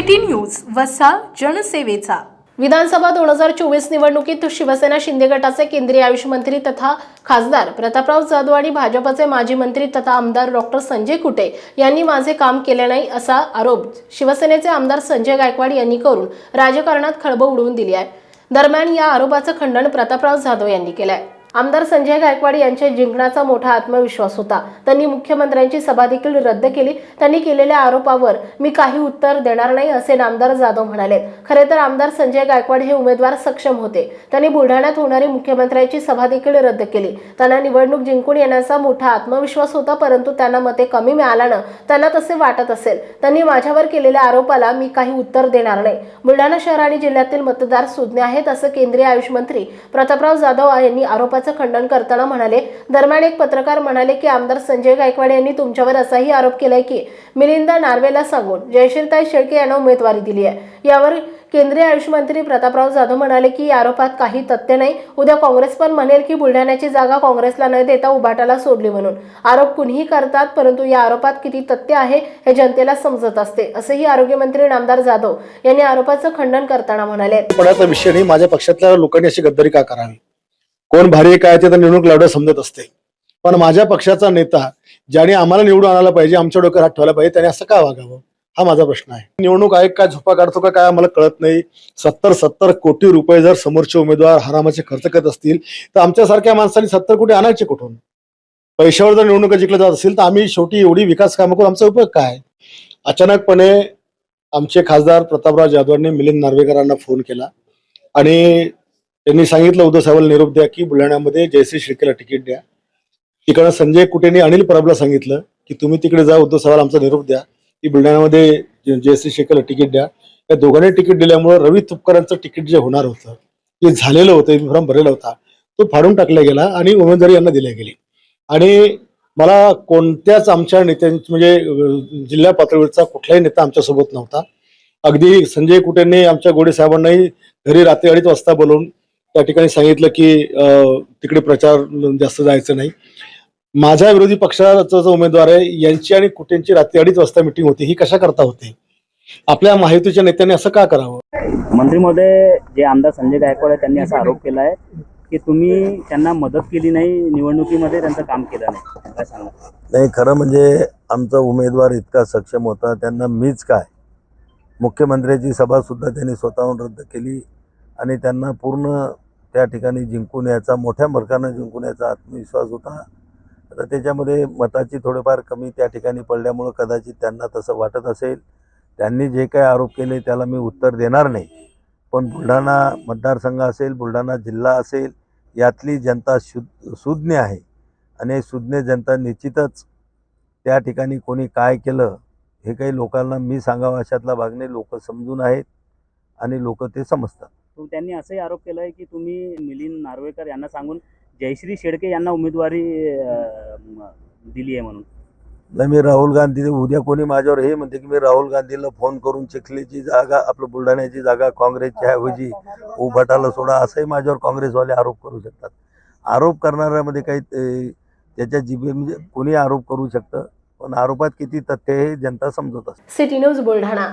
City news वसा जनसेवेचा. विधानसभा दोन हजार चोवीस निवडणुकीत शिवसेना शिंदे गटाचे केंद्रीय आयुष मंत्री तथा खासदार प्रतापराव जाधव आणि भाजपचे माजी मंत्री तथा आमदार डॉक्टर संजय कुटे यांनी माझे काम केले नाही असा आरोप शिवसेनेचे आमदार संजय गायकवाड यांनी करून राजकारणात खळबळ उडवून दिली आहे. दरम्यान या आरोपाचं खंडन प्रतापराव जाधव यांनी केलं आहे आमदार संजय गायकवाड यांच्या जिंकण्याचा मोठा आत्मविश्वास होता. त्यांनी मुख्यमंत्र्यांची सभा देखील रद्द केली. त्यांनी केलेल्या आरोपावर मी काही उत्तर देणार नाही असे नामदार जाधव म्हणाले. खरे तर आमदार संजय गायकवाड हे उमेदवार सक्षम होते. त्यांनी बुलढाण्यात होणारी मुख्यमंत्र्यांची सभा देखील रद्द केली. त्यांना निवडणूक जिंकून येण्याचा मोठा आत्मविश्वास होता परंतु त्यांना मते कमी मिळाल्यानं त्यांना तसे वाटत असेल. त्यांनी माझ्यावर केलेल्या आरोपाला मी काही उत्तर देणार नाही. बुलढाणा शहर आणि जिल्ह्यातील मतदार सुज्ञ आहेत असं केंद्रीय आयुष मंत्री प्रतापराव जाधव यांनी आरोपाचं खंडन करताना म्हणाले दरम्यान एक पत्रकार म्हणाले की आमदार संजय गायकवाड यांनी तुमच्यावर असाही आरोप केलाय की मिलिंद नार्वेला सांगून जयशीलताई शेळके यांना उमेदवारी दिली आहे. यावर केंद्रीय आयुष मंत्री प्रतापराव जाधव म्हणाले की या आरोपात काही तथ्य नाही. उद्या काँग्रेस पण म्हणेल की बुलढाण्याची जागा काँग्रेसला न देता उभाटाला सोडली म्हणून. आरोप कुणीही करतात परंतु या आरोपात किती तथ्य आहे हे जनतेला समजत असते असंही आरोग्यमंत्री नामदार जाधव यांनी आरोपाचं खंडन करताना म्हणाले. विषय नाही माझ्या पक्षातल्या लोकांनी अशी गद्दारी का करावी? कोण भारी आहे काय ते तर निवडणूक लढवं समजत असते. पण माझ्या पक्षाचा नेता ज्याने आम्हाला निवडून आणायला पाहिजे आमच्या डोक्यात हात ठेवायला पाहिजे त्याने असं का वागावं? हा माझा प्रश्न आहे. निवडणूक आयोग काय झोपा काढतो का काय आम्हाला कळत नाही. सत्तर सत्तर कोटी रुपये जर समोरचे उमेदवार हरामाचे खर्च करत असतील तर आमच्यासारख्या माणसांनी सत्तर कोटी आणायचे कुठून? पैशावर जर निवडणुका जिंकल्या जात असेल तर आम्ही शेवटी एवढी विकास कामं करून आमचा उपयोग काय? अचानकपणे आमचे खासदार प्रतापराव जाधवांनी मिलिंद नार्वेकरांना फोन केला आणि त्यांनी सांगितलं उद्धव साहेबांना निरोप द्या की बुलढाण्यामध्ये जयश्री शिर्केला तिकीट द्या. तिकडं संजय कुटेनी अनिल परबला सांगितलं की तुम्ही तिकडे जा उद्धव साहेबांना आमचा निरोप द्या. की बुलढाण्यामध्ये जयश्री शिर्केला तिकीट द्या. या दोघांनी तिकीट दिल्यामुळे रवी तुपकरांचं तिकीट जे होणार होतं जे झालेलं होतं फॉर्म भरलेला होता तो फाडून टाकला गेला आणि उमेदवारी यांना दिल्या गेली. आणि मला कोणत्याच आमच्या नेत्यांची म्हणजे जिल्हा पातळीवरचा कुठलाही नेता आमच्यासोबत नव्हता. अगदी संजय कुटेंनी आमच्या गोडे साहेबांनाही घरी रात्री अडीच वाजता बोलवून त्या ठिकाणी सांगितलं की तिकडे प्रचार जास्त जायचं नाही. माझ्या विरोधी पक्षाचा जो उमेदवार आहे यांची आणि कुटेंची रात्री अडीच वाजता मिटिंग होती ही कशा करता होते? आपल्या महायुतीच्या नेत्यांनी असं का करावं? मंत्री महोदय जे आमदार संजय गायकवाड आहे त्यांनी असा आरोप केला आहे की तुम्ही त्यांना मदत केली नाही निवडणुकीमध्ये त्यांचं काम केलं नाही. काय सांगा नाही खरं म्हणजे आमचा उमेदवार इतका सक्षम होता त्यांना मीच काय? मुख्यमंत्र्याची सभासुद्धा त्यांनी स्वतःहून रद्द केली. आणि त्यांना पूर्ण त्या ठिकाणी जिंकून यायचा मोठ्या मर्कानं जिंकून यायचा आत्मविश्वास होता. आता त्याच्यामध्ये मताची थोडेफार कमी त्या ठिकाणी पडल्यामुळं कदाचित त्यांना तसं वाटत असेल. त्यांनी जे काही आरोप केले त्याला मी उत्तर देणार नाही. पण बुलढाणा मतदारसंघ असेल बुलढाणा जिल्हा असेल यातली जनता शु सुज्ञ आहे. आणि सुज्ञ जनता निश्चितच त्या ठिकाणी कोणी काय केलं हे काही लोकांना मी सांगावं अशातला भाग नाही. लोक समजून आहेत आणि लोक ते समजतात. त्यांनी असंही आरोप केला आहे की तुम्ही मिलिंद नार्वेकर यांना सांगून जयश्री शेडके यांना उमेदवारी दिली आहे म्हणून. नाही मी राहुल गांधी उद्या कोणी माझ्यावर हे म्हणते की मी राहुल गांधीला फोन करून चिखलीची जागा आपलं बुलढाण्याची जागा काँग्रेसच्या ऐवजी उभाटाला सोडा असंही माझ्यावर काँग्रेसवाले आरोप करू शकतात. आरोप करणाऱ्यामध्ये काही ते- त्याच्या जिभे म्हणजे कोणी आरोप करू शकतं पण आरोपात किती तथ्य आहे हे जनता समजत असते. City news Buldhana.